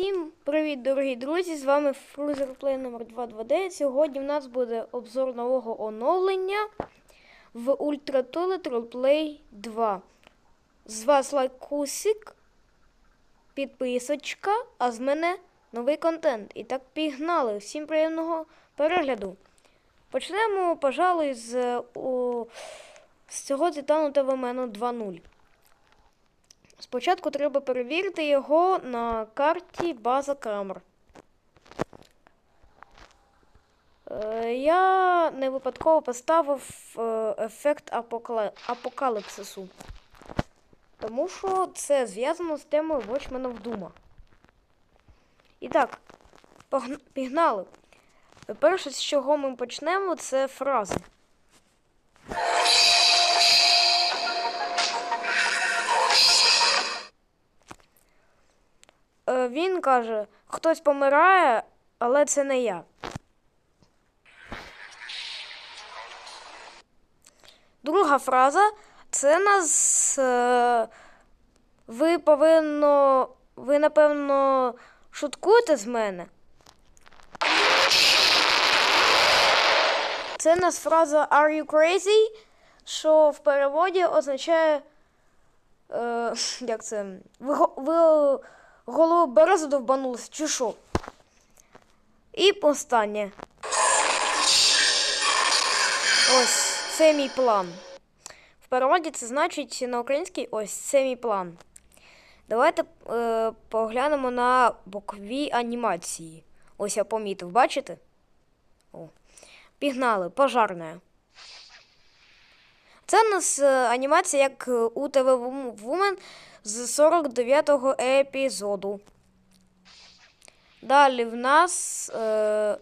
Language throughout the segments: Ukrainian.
Всім привіт, дорогі друзі! З вами Фрузерплей номер 22D. Сьогодні в нас буде обзор нового оновлення в Ultra Toilet Roleplay 2. З вас лайкусик, підписочка, а з мене новий контент. І так пігнали. Всім приємного перегляду. Почнемо, пожалуй, з, у, з цього Титану ТВМену 2.0. Спочатку треба перевірити його на карті база камер. Е, Я не випадково поставив е, ефект апокаліпсису. Тому що це зв'язано з темою Watchmen of Doom. І так, погн- пігнали. Перше, з чого ми почнемо, це фрази. Каже: хтось помирає, але це не я. Друга фраза це нас. е, Ви повинно. Ви, напевно, шуткуєте з мене. Це нас фраза Are you crazy? Що в переводі означає. Е, як це? Ви, ви голову березу довбанулися, чи що? І останнє. Ось, це мій план. В переводі це значить на українській ось це мій план. Давайте е, поглянемо на бокові анімації. Ось я помітив, бачите? О. Пігнали, пожарне. Це у нас е, анімація як е, у ТВ Woman з 49-го епізоду. Далі в нас е,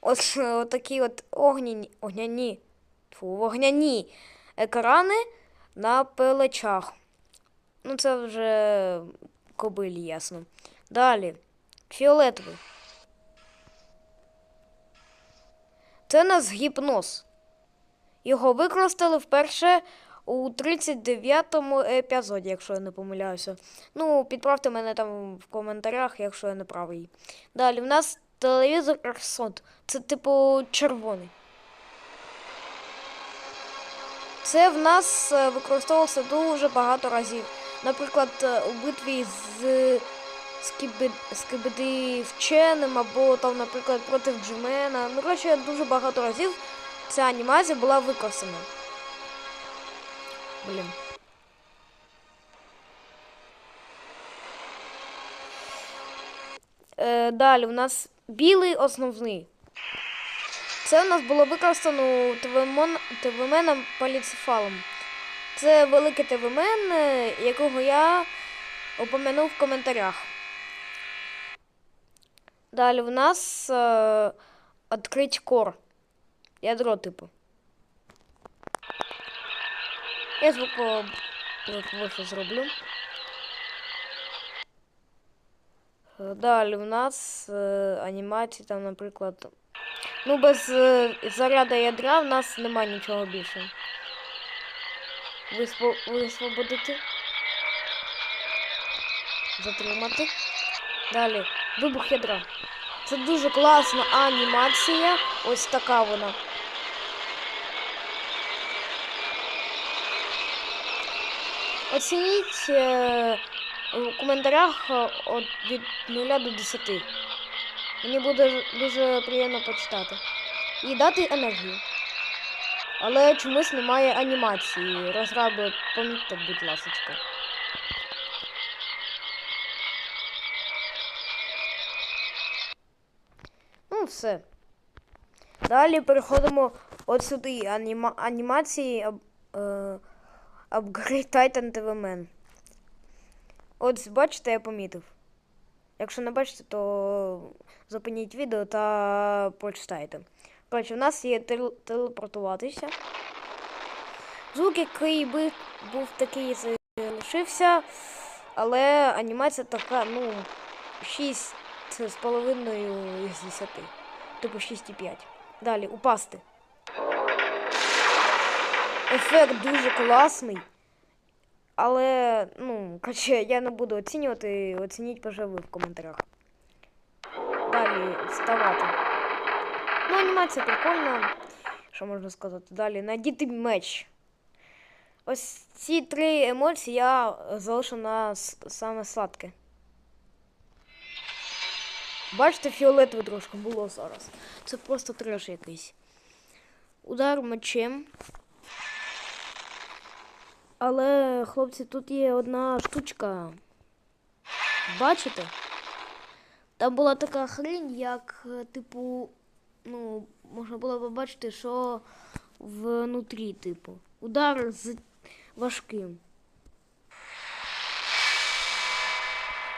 ось е, такі от огняні, огняні, фу, вогняні екрани на плечах. Ну, це вже кобилі, ясно. Далі. Фіолетовий. Це нас гіпноз. Його використали вперше у 39-му епізоді, якщо я не помиляюся. Ну, підправте мене там в коментарях, якщо я не правий. Далі, в нас телевізор Ерсон. Це типу червоний. Це в нас е, використовувалося дуже багато разів. Наприклад, е, у битві з. Скібіди вченим, або там, наприклад, проти Джимена. Ну, коротше, дуже багато разів ця анімація була використана. Блін. Е, далі у нас білий основний. Це у нас було використано. ТВМеном поліцефалом. Це великий ТВМен, е, якого я упомянув в коментарях. Далі в нас е, кор. Ядро типу. Я звук по- вище зроблю. Далі в нас е, анімації, там, наприклад. Ну, без е, заряду ядра в нас немає нічого більше. Висвободити. Затримати. Далі. Вибух ядра. Це дуже класна анімація. Ось така вона. Оцініть е, у коментарях е, від 0 до 10. Мені буде дуже приємно почитати. І дати енергію. Але чомусь немає анімації. Розраби, помітьте, будь ласка. Ну, все. Далі переходимо от сюди. Аніма... Анімації е... Upgrade Titan TV Man. От бачите, я помітив. Якщо не бачите, то зупиніть відео та прочитайте. Коротше, в нас є тел- телепортуватися. Звук, який би був такий залишився, але анімація така, ну, 6 з половиною із 10. Типу 6,5. Далі, упасти. Ефект дуже класний. Але, ну, коротше, я не буду оцінювати, оцініть вже ви в коментарях. далі вставати. Ну, анімація прикольна. Що можна сказати? Далі надіти меч. Ось ці три емоції я залишу на саме сладке. Бачите, фіолетове трошки було зараз. Це просто треш якийсь. Удар мечем. Але, хлопці, тут є одна штучка. Бачите? Там була така хрень, як, е, типу, ну, можна було побачити, що внутрі, типу. Удар з важким.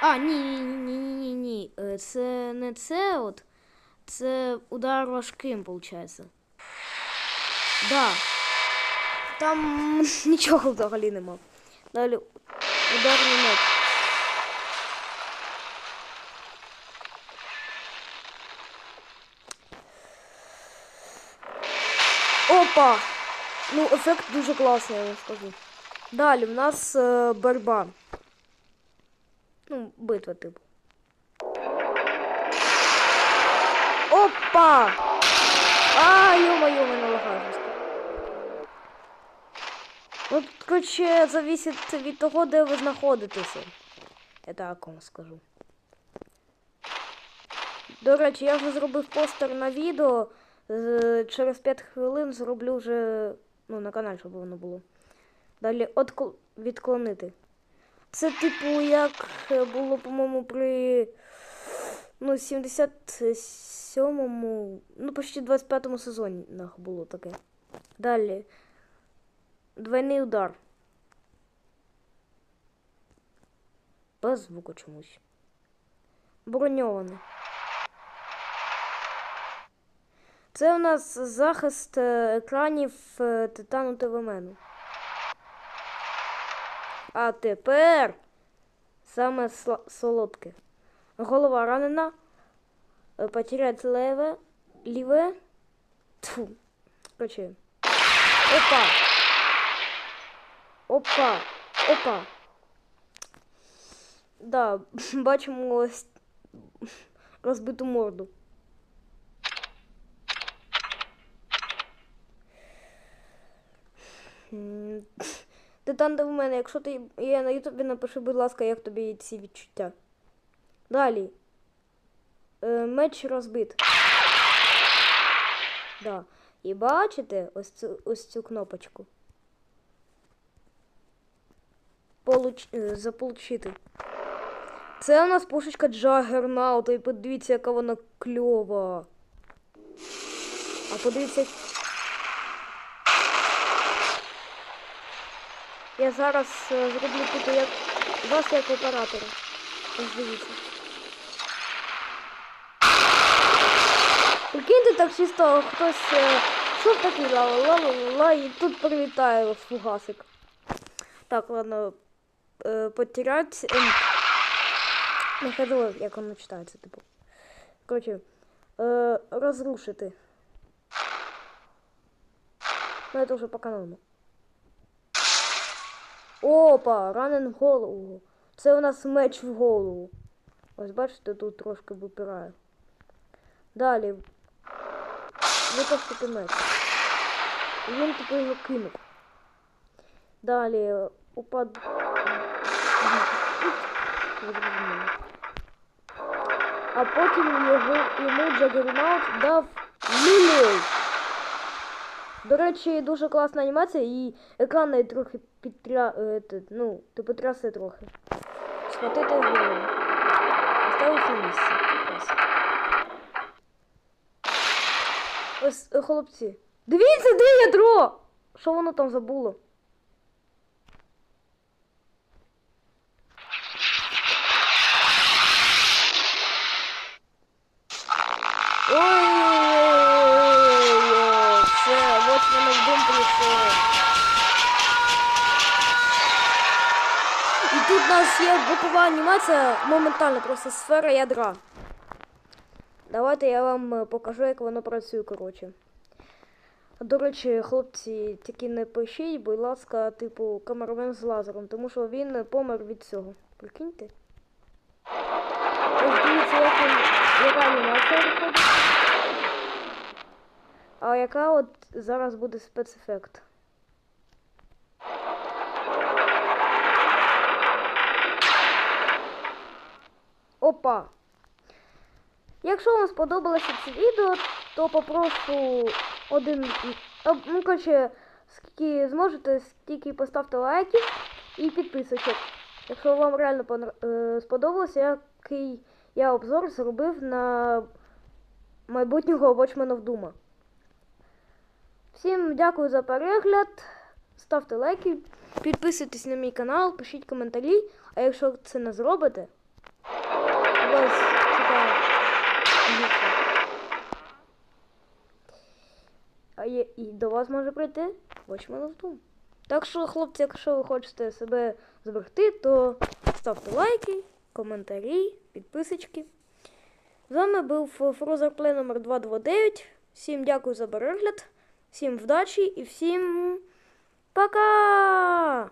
А, ні, ні, ні, ні, ні. Е, Це не це от. Це удар важким, виходить. Да. Там нічого взагалі нема. Далі ударний меч. Опа! Ну, ефект дуже класний, я вам скажу. Далі в нас е, борьба. Ну, битва, типу. Опа! А, ё-моё, мене. Ну, коротше, зависить від того, де ви знаходитеся. Я так вам скажу. До речі, я вже зробив постер на відео. Через 5 хвилин зроблю вже ну, на каналі, щоб воно було. Далі откл... відклонити. Це, типу, як було, по-моєму, при ну, 77-му, ну, почти 25-му сезоні було таке. Далі. Двойний удар. Без звуку чомусь. Броньований. Це у нас захист е, екранів е, Титану ТВ-мену. А тепер саме солодке. Голова ранена. е, Потерять леве. Ліве. Тьфу. Короче. Опа. Опа. Опа. Да, бачимо ось розбиту морду. Титан де в мене, якщо ти є на Ютубі, напиши, будь ласка, як тобі ці відчуття. Далі. Е, меч розбит. Да. І бачите ось цю, ось цю кнопочку. Получ... е, Заполучити. Це у нас пушечка Джагернаута, і подивіться, яка вона кльова. А подивіться. Я зараз е, зроблю тут як вас як оператора. Дивіться. Прикиньте так чисто хтось е, шов такий ла ла ла ла ла і тут прилітає фугасик. Так, ладно. Е, потерять. Ем, не ходила, як воно читається, типу. Коротше, е, розрушити. Ну, це вже по канону. Опа, ранен в голову. Це у нас меч в голову. Ось бачите, тут трошки випирає. Далі. Витащити меч. І він типу його кинув. Далі упад. А потім його, йому Джагернаут дав люлей. До речі, дуже класна анімація і екран навіть трохи підтря... е, ну, типу трясе трохи. Схватити голову. Поставити на місце. Ось, е, хлопці. Дивіться, де ядро! Що воно там забуло? Ой-ой-ой, все, вот воно в дом прийшло. І тут у нас є бокова анімація, моментально просто сфера ядра. Давайте я вам е, покажу, як воно працює, коротше. До речі, хлопці, тільки не пишіть, будь ласка, типу, камерамен з лазером, тому що він помер від цього. Прикиньте. А яка от зараз буде спецефект? Опа! Якщо вам сподобалося це відео, то попрошу один. Ну, коротше, скільки зможете, стільки поставте лайків і підписочок. Якщо вам реально е, сподобалося, який я обзор зробив на майбутнього Watchmen of Doom. Всім дякую за перегляд. Ставте лайки, підписуйтесь на мій канал, пишіть коментарі. А якщо це не зробите, А є, і до вас може прийти Watchmen of Doom. Так що, хлопці, якщо ви хочете себе зберегти, то ставте лайки, коментарі, підписочки. З вами був Фрозерплей номер 229. Всім дякую за перегляд, всім вдачі і всім пока!